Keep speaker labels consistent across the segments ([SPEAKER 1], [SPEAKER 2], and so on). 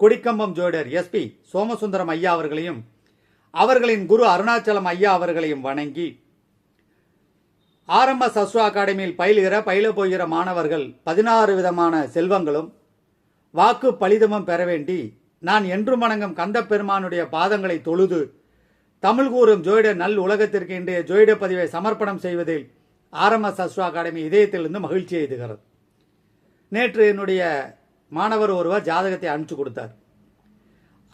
[SPEAKER 1] கொடிக்கம்பம் ஜோடர் SP Somasundaram ஐயா அவர்களையும் அவர்களின் குரு அருணாச்சலம் ஐயா அவர்களையும் வணங்கி ஆரம்ப சஸ்வா அகாடமியில் பயிலுகிற பயில போகிற மாணவர்கள் பதினாறு விதமான செல்வங்களும் வாக்கு பலிதமும் பெற வேண்டி நான் என்றும் வணங்கும் கந்த பெருமானுடைய பாதங்களை தொழுது தமிழ் கூறும் ஜோயிட நல் உலகத்திற்கு இன்றைய ஜோயிட பதிவை சமர்ப்பணம் செய்வதில் ஆரம்ப சஸ்வா அகாடமி இதயத்திலிருந்து மகிழ்ச்சி எய்துகிறது நேற்று என்னுடைய மாணவர் ஒருவர் ஜாதகத்தை அனுப்பிச்சு கொடுத்தார்.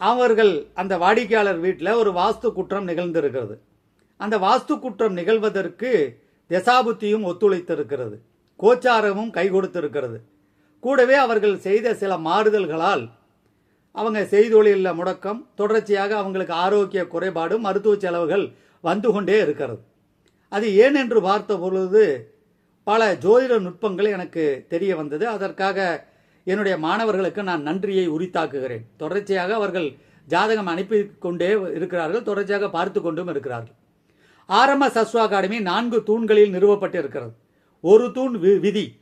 [SPEAKER 1] அவர்கள் அந்த வாடிக்கையாளர் வீட்டில் ஒரு வாஸ்து குற்றம் நிகழ்ந்திருக்கிறது. அந்த வாஸ்து குற்றம் நிகழ்வதற்கு தசாபுத்தியும் ஒத்துழைத்திருக்கிறது. கோச்சாரமும் கை கொடுத்திருக்கிறது. கூடவே அவர்கள் செய்த சில மாறுதல்களால் அவங்க செய்தொழிலில் முடக்கம் தொடர்ச்சியாக அவங்களுக்கு ஆரோக்கிய குறைபாடு மருத்துவ செலவுகள் வந்து கொண்டே இருக்கிறது. அது ஏன் என்று பார்த்த பொழுது பல ஜோதிட நுட்பங்கள் எனக்கு தெரிய வந்தது. அதற்காக என்னுடைய மாணவர்களுக்கு நான் நன்றியை உரித்தாக்குகிறேன். தொடர்ச்சியாக அவர்கள் ஜாதகம் அனுப்பி கொண்டே இருக்கிறார்கள். தொடர்ச்சியாக பார்த்து கொண்டும் இருக்கிறார்கள். ஆரம்ப சஸ்வா அகாடமி நான்கு தூண்களில் நிறுவப்பட்டு இருக்கிறது ஒரு தூண் வி- விதி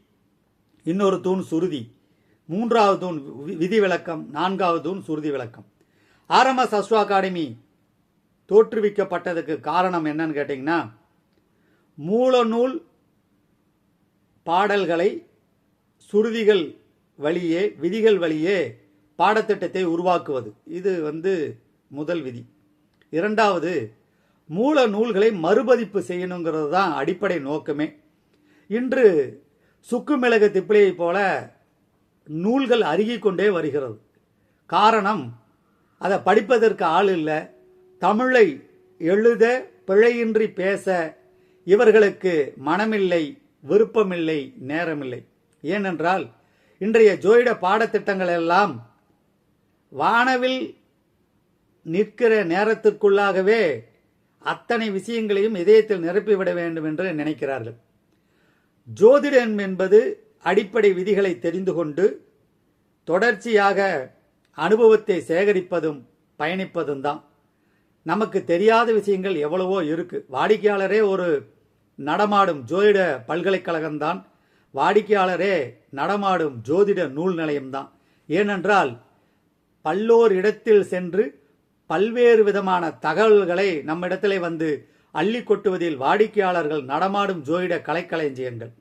[SPEAKER 1] இன்னொரு தூண் சுருதி மூன்றாவது தூண் வி- விதி விளக்கம் நான்காவது தூண் சுருதி விளக்கம். ஆரம்ப சஸ்வா அகாடமி தோற்றுவிக்கப்பட்டதுக்கு காரணம் என்னன்னு கேட்டிங்கன்னா மூலநூல் பாடல்களை சுருதிகள் வழியே விதிகள் வழியே பாடத்திட்டத்தை உருவாக்குவது. இது வந்து முதல் விதி. இரண்டாவது மூல நூல்களை மறுபதிப்பு செய்யணுங்கிறது தான் அடிப்படை நோக்கமே. இன்று சுக்கு மிளகு திப்பிலியை போல நூல்கள் அருகிக் கொண்டே வருகிறது. காரணம் அதை படிப்பதற்கு ஆள் இல்லை. தமிழை எழுத பிழையின்றி பேச இவர்களுக்கு மனமில்லை விருப்பமில்லை நேரமில்லை. ஏனென்றால் இன்றைய ஜோதிட பாடத்திட்டங்கள் எல்லாம் வானவில் நிற்கிற நேரத்திற்குள்ளாகவே அத்தனை விஷயங்களையும் இதயத்தில் நிரப்பிவிட வேண்டும் என்று நினைக்கிறார்கள். ஜோதிடம் என்பது அடிப்படை விதிகளை தெரிந்து கொண்டு தொடர்ச்சியாக அனுபவத்தை சேகரிப்பதும் பயணிப்பதும் தான். நமக்கு தெரியாத விஷயங்கள் எவ்வளவோ இருக்கு. வாடிக்கையாளரே ஒரு நடமாடும் ஜோதிட பல்கலைக்கழகம்தான். வாடிக்கையாளரே நடமாடும் ஜோதிட நூல் நிலையம்தான் ஏனென்றால் பல்லோர் இடத்தில் சென்று பல்வேறு விதமான தகவல்களை நம்மிடத்திலே வந்து அள்ளி கொட்டுவதில் வாடிக்கையாளர்கள் நடமாடும் ஜோதிட கலைக்களஞ்சியங்கள்.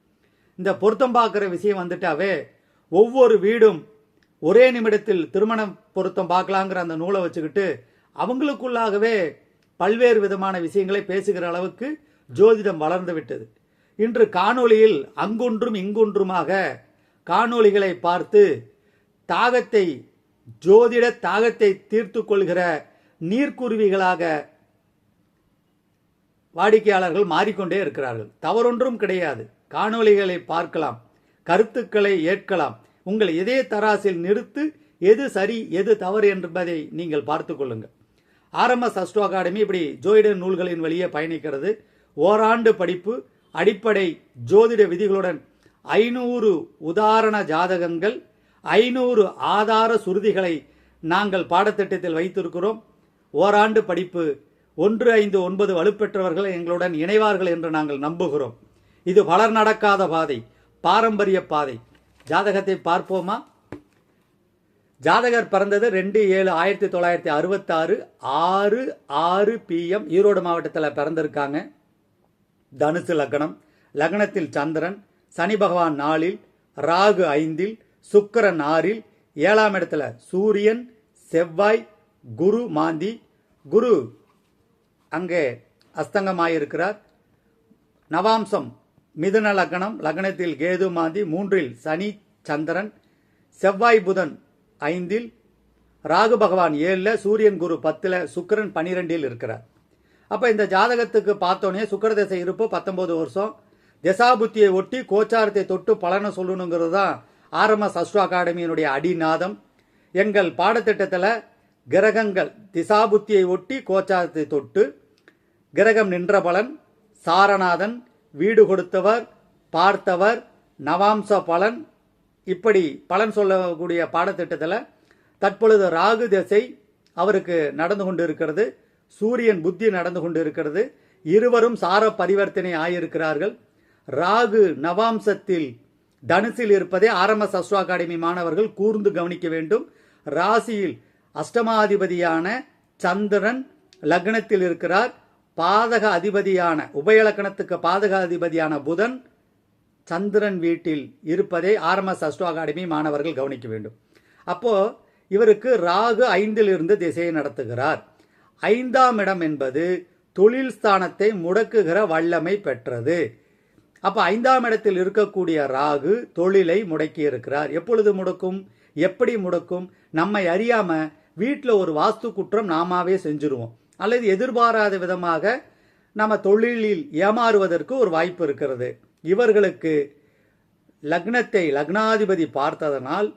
[SPEAKER 1] இந்த பொருத்தம் பார்க்குற விஷயம் வந்துட்டாவே ஒவ்வொரு வீடும் ஒரே நிமிடத்தில் திருமணம் பொருத்தம் பார்க்கலாங்கிற அந்த நூலை வச்சுக்கிட்டு அவங்களுக்குள்ளாகவே பல்வேறு விதமான விஷயங்களை பேசுகிற அளவுக்கு ஜோதிடம் வளர்ந்து விட்டது. இன்று காணொளியில் அங்கொன்றும் இங்கொன்றுமாக காணொளிகளை பார்த்து தாகத்தை ஜோதிட தாகத்தை தீர்த்து கொள்கிற நீர்க்குருவிகளாக வாடிக்கையாளர்கள் மாறிக்கொண்டே இருக்கிறார்கள். தவறொன்றும் கிடையாது. காணொளிகளை பார்க்கலாம். கருத்துக்களை ஏற்கலாம். உங்கள் இதய தராசில் நிறுத்து எது சரி எது தவறு என்பதை நீங்கள் பார்த்து கொள்ளுங்கள். ஆர்எம்எஸ் அஸ்ட்ரோ அகாடமி இப்படி ஜோயிட நூல்களின் வழியே பயணிக்கிறது. ஓராண்டு படிப்பு அடிப்படை ஜோதிட விதிகளுடன் ஐநூறு உதாரண ஜாதகங்கள் ஐநூறு ஆதார சுருதிகளை நாங்கள் பாடத்திட்டத்தில் வைத்திருக்கிறோம். ஓராண்டு படிப்பு ஒன்று ஐந்து ஒன்பது வலுப்பெற்றவர்கள் எங்களுடன் இணைவார்கள் என்று நாங்கள் நம்புகிறோம். இது வளர் நடக்காத பாதை பாரம்பரிய பாதை. ஜாதகத்தை பார்ப்போமா? ஜாதகர் பிறந்தது ரெண்டு ஏழு ஆயிரத்தி தொள்ளாயிரத்தி அறுபத்தாறு ஆறு ஆறு பிஎம் ஈரோடு மாவட்டத்தில் பிறந்திருக்காங்க. தனுசு லக்னம் லக்னத்தில் சந்திரன் சனி பகவான் நாலில் ராகு ஐந்தில் சுக்கிரன் ஆறில் ஏழாம் இடத்துல சூரியன் செவ்வாய் குரு மாந்தி. குரு அங்கே அஸ்தங்கமாயிருக்கிறார். நவாம்சம் மிதுன லக்னம் லக்னத்தில் கேது மாந்தி மூன்றில் சனி சந்திரன் செவ்வாய் புதன் ஐந்தில் ராகு பகவான் ஏழில் சூரியன் குரு பத்தில் சுக்கிரன் பனிரெண்டில் இருக்கிறார். அப்போ இந்த ஜாதகத்துக்கு பார்த்தோன்னே சுக்கரதிசை இருப்பு பத்தொம்போது வருஷம். திசாபுத்தியை ஒட்டி கோச்சாரத்தை தொட்டு பலனை சொல்லணுங்கிறது தான் ஆர்எம்எஸ் அஸ்ட்ரோ அகாடமியினுடைய அடிநாதம். எங்கள் பாடத்திட்டத்தில் கிரகங்கள் திசாபுத்தியை ஒட்டி கோச்சாரத்தை தொட்டு கிரகம் நின்ற பலன் சாரநாதன் வீடு கொடுத்தவர் பார்த்தவர் நவாம்ச பலன் இப்படி பலன் சொல்லக்கூடிய பாடத்திட்டத்தில் தற்பொழுது ராகு திசை அவருக்கு நடந்து கொண்டு இருக்கிறது சூரியன் புத்தி நடந்து கொண்டு இருக்கிறது இருவரும் சார பரிவர்த்தனை ஆகியிருக்கிறார்கள் ராகு நவாம்சத்தில் தனுசில் இருப்பதை ஆரம்ப சஸ்வா அகாடமி மாணவர்கள் கூர்ந்து கவனிக்க வேண்டும். ராசியில் அஷ்டமாதிபதியான சந்திரன் லக்னத்தில் இருக்கிறார். பாதக அதிபதியான உபயலக்கணத்துக்கு பாதக அதிபதியான புதன் சந்திரன் வீட்டில் இருப்பதை ஆரம்ப சஸ்டோ அகாடமி மாணவர்கள் கவனிக்க வேண்டும். அப்போ இவருக்கு ராகு ஐந்தில் இருந்து திசையை நடத்துகிறார். ஐந்தாம் இடம் என்பது தொழில் ஸ்தானத்தை முடக்குகிற வல்லமை பெற்றது. அப்ப ஐந்தாம் இடத்தில் இருக்கக்கூடிய ராகு தொழிலை முடக்கி இருக்கிறார் எப்பொழுது முடக்கும்? எப்படி முடக்கும்? நம்மை அறியாம வீட்டில் ஒரு வாஸ்து குற்றம் நாமாவே செஞ்சிருவோம். அல்லது எதிர்பாராத விதமாக நம்ம தொழிலில் ஏமாறுவதற்கு ஒரு வாய்ப்பு இருக்கிறது. இவர்களுக்கு லக்னத்தை லக்னாதிபதி பார்த்ததனால்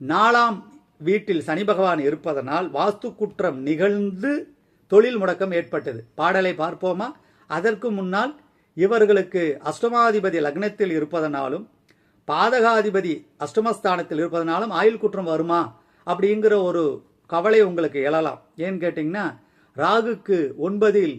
[SPEAKER 1] நாலாம் வீட்டில் சனி பகவான் இருப்பதனால் வாஸ்து குற்றம் நிகழ்ந்து தொழில் முடக்கம் ஏற்பட்டது. பாடலை பார்ப்போமா? அதற்கு முன்னால் இவர்களுக்கு அஷ்டமாதிபதி லக்னத்தில் இருப்பதனாலும் பாதகாதிபதி அஷ்டமஸ்தானத்தில் இருப்பதனாலும் ஆயுள் குற்றம் வருமா? அப்படிங்கிற ஒரு கவலை உங்களுக்கு எழலாம். ஏன்னு கேட்டிங்கன்னா ராகுக்கு ஒன்பதில்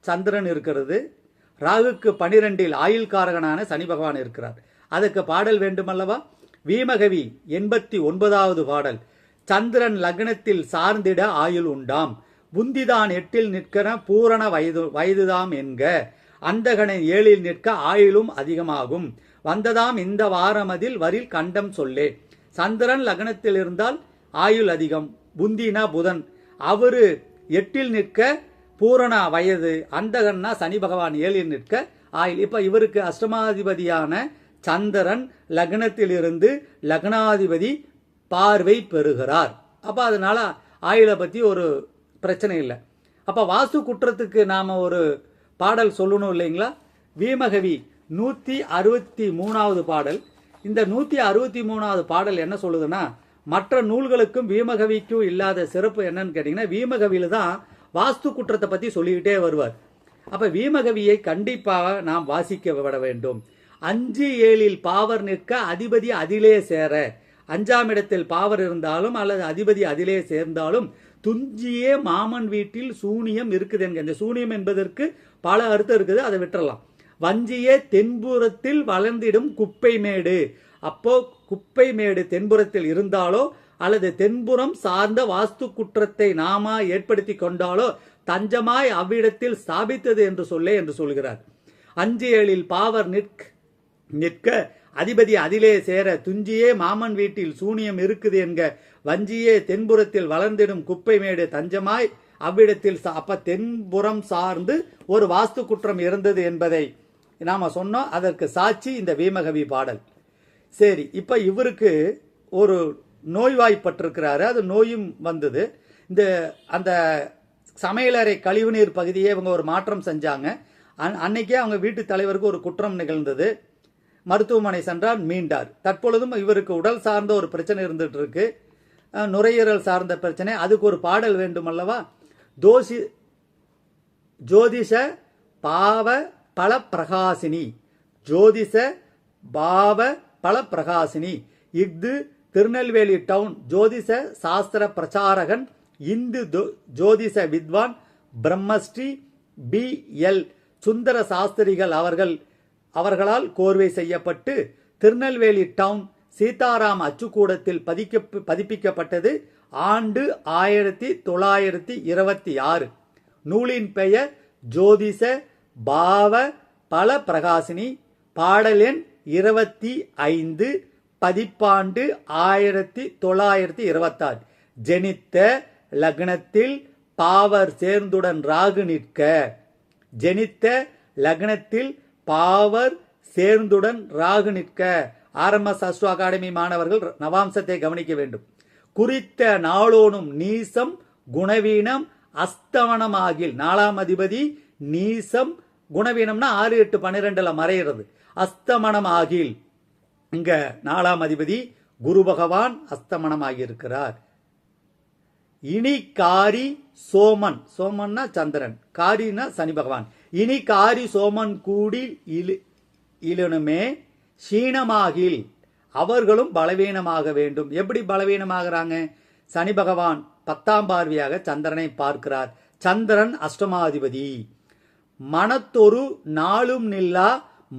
[SPEAKER 1] சந்திரன் இருக்கிறது. ராகுக்கு பனிரெண்டில் ஆயுள் காரகனான சனி பகவான் இருக்கிறார். அதுக்கு பாடல் வேண்டுமல்லவா? வீமகவி எண்பத்தி ஒன்பதாவது பாடல். சந்திரன் லக்னத்தில் சார்ந்திட ஆயுள் உண்டாம். புந்திதான் எட்டில் நிற்கிற பூரண வயது வயதுதாம் என்க. அந்தகனை ஏழில் நிற்க ஆயுளும் அதிகமாகும். வந்ததாம் இந்த வாரமதில் வரில் கண்டம் சொல்லே. சந்திரன் லக்னத்தில் இருந்தால் ஆயுள் அதிகம். புந்தினா புதன். அவரு எட்டில் நிற்க பூரண வயது. அந்தகன்னா சனி பகவான் ஏழில் நிற்க ஆயுள். இப்ப இவருக்கு அஷ்டமாதிபதியான சந்திரன் லக்னத்திலிருந்து லக்னாதிபதி பார்வை பெறுகிறார். அப்போ அதனால ஆயுளை பற்றி ஒரு பிரச்சனை இல்லை. அப்போ வாஸ்து குற்றத்துக்கு நாம் ஒரு பாடல் சொல்லணும் இல்லைங்களா? வீமகவி நூற்றி அறுபத்தி மூணாவது பாடல். இந்த நூற்றி அறுபத்தி மூணாவது பாடல் என்ன சொல்லுதுன்னா மற்ற நூல்களுக்கும் வீமகவிக்கும் இல்லாத சிறப்பு என்னன்னு கேட்டிங்கன்னா வீமகவியில தான் வாஸ்து குற்றத்தை பற்றி சொல்லிக்கிட்டே வருவார். அப்போ வீமகவியை கண்டிப்பாக நாம் வாசிக்க விட வேண்டும். அஞ்சு ஏழில் பாவர் நிற்க அதிபதி அதிலே சேர. அஞ்சாம் இடத்தில் பாவர் இருந்தாலும் அல்லது அதிபதி அதிலே சேர்ந்தாலும் துஞ்சியே மாமன் வீட்டில் சூனியம் இருக்குது என்க இந்த சூனியம் என்பதற்கு பல அர்த்தம் இருக்குது அதை விட்டுறலாம். வஞ்சியே தென்புறத்தில் வளர்ந்திடும் குப்பை மேடு. அப்போ குப்பை மேடு தென்புறத்தில் இருந்தாலோ அல்லது தென்புறம் சார்ந்த வாஸ்து குற்றத்தை நாமா ஏற்படுத்தி கொண்டாலோ தஞ்சமாய் அவ்விடத்தில் ஸ்தாபித்தது என்று சொல்லே என்று சொல்கிறார். அஞ்சு ஏழில் பாவர் நிற்க நிற்க அதிபதி அதிலே சேர துஞ்சியே மாமன் வீட்டில் சூனியம் இருக்குது என்க வஞ்சியே தென்புறத்தில் வளர்ந்திடும் குப்பை மேடு தஞ்சமாய் அவ்விடத்தில் சா- அப்ப தென்புறம் சார்ந்து ஒரு வாஸ்து குற்றம் இருந்தது என்பதை நாம சொன்னோம். அதற்கு சாட்சி இந்த வீமகவி பாடல். சரி இப்ப இவருக்கு ஒரு நோய்வாய்ப்பட்டிருக்கிறாரு. அது நோயும் வந்தது. இந்த அந்த சமையலறை கழிவுநீர் பகுதியே இவங்க ஒரு மாற்றம் செஞ்சாங்க. அன்னைக்கே அவங்க வீட்டு தலைவருக்கு ஒரு குற்றம் நிகழ்ந்தது. மருத்துவமனை சென்றால் மீண்டார். தற்பொழுதும் இவருக்கு உடல் சார்ந்த ஒரு பிரச்சனை இருந்துட்டு இருக்கு நுரையீரல் சார்ந்த பிரச்சனை. அதுக்கு ஒரு பாடல் வேண்டும் அல்லவா தோசி ஜோதிஷ பாவ பல பிரகாசினி ஜோதிஷ பாவ பல பிரகாசினி இஃது திருநெல்வேலி டவுன் ஜோதிஷ சாஸ்திர பிரச்சாரகன் இந்து ஜோதிஷ வித்வான் பிரம்மஸ்ரீ பி எல் சுந்தர சாஸ்திரிகள் அவர்கள் அவர்களால் கோர்வை செய்யப்பட்டு திருநெல்வேலி டவுன் சீதாராம் அச்சுக்கூடத்தில் பதிக்க பதிப்பிக்கப்பட்டது ஆண்டு ஆயிரத்தி தொள்ளாயிரத்தி இருபத்தி ஆறு. நூலின் பெயர் ஜோதிஷ பாவ பல பிரகாசினி பாடல் எண் இருபத்தி ஐந்து பதிப்பாண்டு ஆயிரத்தி தொள்ளாயிரத்தி இருபத்தாறு. ஜெனித்த லக்னத்தில் பாவர் சேர்ந்துடன் ராகு நிற்க. ஜெனித்த லக்னத்தில் பாவர் சேர்ந்துடன் ராகு நிற்க. ஆரம்ப அஸ்ட்ரோ அகாடமி மாணவர்கள் நவாம்சத்தை கவனிக்க வேண்டும். குறித்த நாளோனும் நீசம் குணவீனம் அஸ்தவனமாகில். நாலாம் அதிபதி நீசம் குணவீனம்னா ஆறு எட்டு பன்னிரெண்டுல மறையிறது. அஸ்தமனம் ஆகில் இங்க நாலாம் அதிபதி குரு பகவான் அஸ்தமனமாகி இனி காரி சோமன். சோமன்னா சந்திரன். காரினா சனி பகவான். இனி காரி சோமன் கூடி இழு இலனுமே சீனமாகில் அவர்களும் பலவீனமாக வேண்டும். எப்படி பலவீனமாகறாங்க? சனி பகவான் பத்தாம் பார்வையாக சந்திரனை பார்க்கிறார். சந்திரன் அஷ்டமாதிபதி. மனத்தொரு நாளும் நில்லா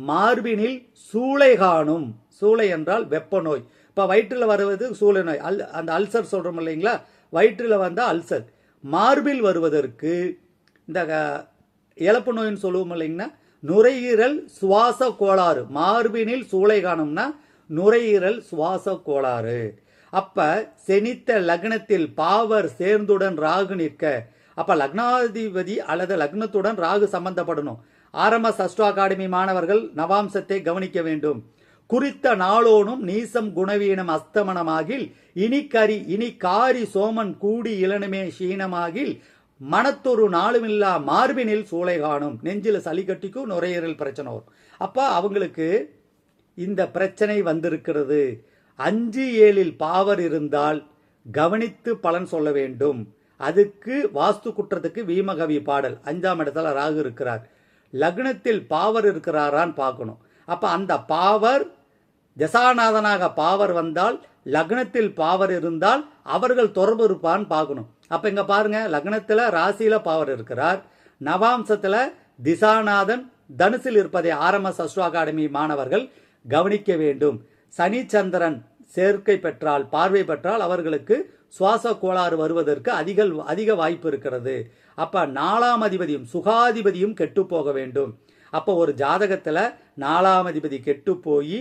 [SPEAKER 1] மார்பினில் சூளை காணும். சூளை என்றால் வெப்ப நோய் இப்போ வயிற்றில் வருவது சூளை நோய் அல் அந்த அல்சர் சொல்கிறோம் இல்லைங்களா? வயிற்றில் வந்தால் அல்சர். மார்பில் வருவதற்கு இந்த இழப்பு நோயின்னு சொல்லுவோம் இல்லைங்கன்னா நுரையீரல் சுவாச கோளாறு. மார்பினில் சூளை காணும்னா நுரையீரல் சுவாச கோளாறு. அப்ப செனித்த லக்னத்தில் பாவர் சேர்ந்துடன் ராகு நிற்க. அப்ப லக்னாதிபதி அல்லது லக்னத்துடன் ராகு சம்பந்தப்படணும். ஆரம்ப சஷ்டு அகாடமி மாணவர்கள் நவாம்சத்தை கவனிக்க வேண்டும். குறித்த நாளோனும் நீசம் குணவீனம் அஸ்தமனமாகில் இனி கரி இனி காரி சோமன் கூடி இளனுமே சீனமாகில் மனத்தொரு நாளுமில்லா மார்பினில் சூளை காணும். நெஞ்சில் சளி கட்டிக்கும் நுரையீரல் பிரச்சனை வரும். அப்போ அவங்களுக்கு இந்த பிரச்சனை வந்திருக்கிறது. அஞ்சு ஏழில் பாவர் இருந்தால் கவனித்து பலன் சொல்ல வேண்டும். அதுக்கு வாஸ்து குற்றத்துக்கு வீமகவி பாடல். அஞ்சாம் இடத்துல ராகு இருக்கிறார். லக்னத்தில் பாவர் இருக்கிறாரான்னு பார்க்கணும். அப்போ அந்த பாவர் தசாநாதனாக பாவர் வந்தால் லக்னத்தில் பாவர் இருந்தால் அவர்கள் தொடர்பு இருப்பான்னு பார்க்கணும். அப்ப இங்க பாருங்க லக்னத்துல ராசியில பாவர் இருக்கிறார். நவாம்சத்துல திசாநாதன் தனுசில் இருப்பதை ஆரம்ப சஸ்ட்ரோ அகாடமி மாணவர்கள் கவனிக்க வேண்டும். சனி சந்திரன் சேர்க்கை பெற்றால் பார்வை பெற்றால் அவர்களுக்கு சுவாச கோளாறு வருவதற்கு அதிக அதிக வாய்ப்பு இருக்கிறது. அப்ப நாலாம் அதிபதியும் சுகாதிபதியும் கெட்டு போக வேண்டும். அப்ப ஒரு ஜாதகத்துல நாலாம் அதிபதி கெட்டு போய்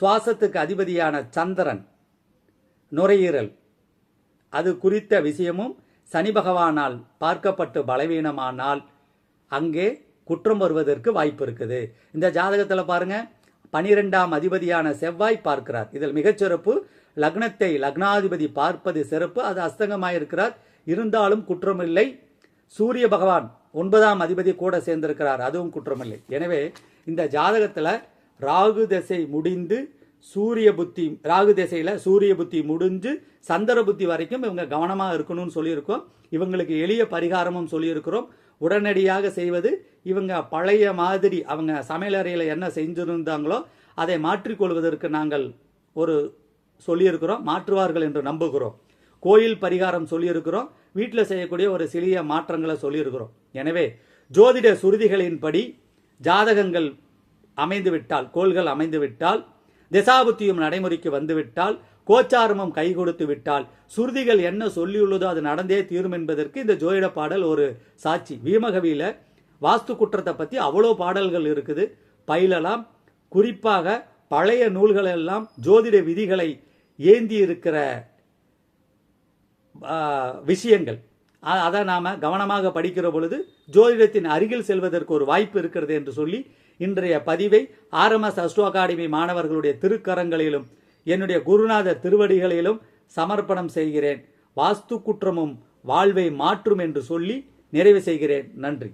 [SPEAKER 1] சுவாசத்துக்கு அதிபதியான சந்திரன் நுரையீரல். அது குறித்த விஷயமும் சனி பகவானால் பார்க்கப்பட்டு பலவீனமானால் அங்கே குற்றம் வருவதற்கு வாய்ப்பு இருக்குது. இந்த ஜாதகத்தில் பாருங்க பனிரெண்டாம் அதிபதியான செவ்வாய் பார்க்கிறார். இதில் மிகச்சிறப்பு லக்னத்தை லக்னாதிபதி பார்ப்பது சிறப்பு அது அஸ்தங்கமாயிருக்கிறார். இருந்தாலும் குற்றமில்லை. சூரிய பகவான் ஒன்பதாம் அதிபதி கூட சேர்ந்திருக்கிறார் அதுவும் குற்றமில்லை. எனவே இந்த ஜாதகத்தில் ராகு திசை முடிந்து சூரிய புத்தி ராகு திசையில சூரிய புத்தி முடிஞ்சு சந்திர புத்தி வரைக்கும் இவங்க கவனமா இருக்கணும்னு சொல்லியிருக்கோம். இவங்களுக்கு எளிய பரிகாரமும் சொல்லியிருக்கிறோம். உடனடியாக செய்வது இவங்க பழைய மாதிரி அவங்க சமையலறையில் என்ன செஞ்சிருந்தாங்களோ அதை மாற்றிக்கொள்வதற்கு நாங்கள் ஒரு சொல்லியிருக்கிறோம். மாற்றுவார்கள் என்று நம்புகிறோம். கோயில் பரிகாரம் சொல்லியிருக்கிறோம். வீட்டில் செய்யக்கூடிய ஒரு சிறிய மாற்றங்களை சொல்லியிருக்கிறோம். எனவே ஜோதிட சுருதிகளின்படி ஜாதகங்கள் அமைந்துவிட்டால் கோள்கள் அமைந்துவிட்டால் திசாபுத்தியும் நடைமுறைக்கு வந்துவிட்டால் கோச்சாரமும் கை கொடுத்து விட்டால் சுருதிகள் என்ன சொல்லியுள்ளதோ அது நடந்தே தீரும் என்பதற்கு இந்த ஜோதிட பாடல் ஒரு சாட்சி. வீமகவியில வாஸ்து குற்றத்தை பத்தி அவ்வளோ பாடல்கள் இருக்குது. பயிலலாம் குறிப்பாக பழைய நூல்கள் எல்லாம் ஜோதிட விதிகளை ஏந்தி இருக்கிற விஷயங்கள். அதை நாம கவனமாக படிக்கிற பொழுது ஜோதிடத்தின் அருகில் செல்வதற்கு ஒரு வாய்ப்பு இருக்கிறது என்று சொல்லி இன்றைய பதிவை ஆர்எம்எஸ் அஸ்ட்ரோ அகாடமி மாணவர்களுடைய திருக்கரங்களிலும் என்னுடைய குருநாதர் திருவடிகளிலும் சமர்ப்பணம் செய்கிறேன். வாஸ்து குற்றமும் வாழ்வை மாற்றும் என்று சொல்லி நிறைவு செய்கிறேன். நன்றி.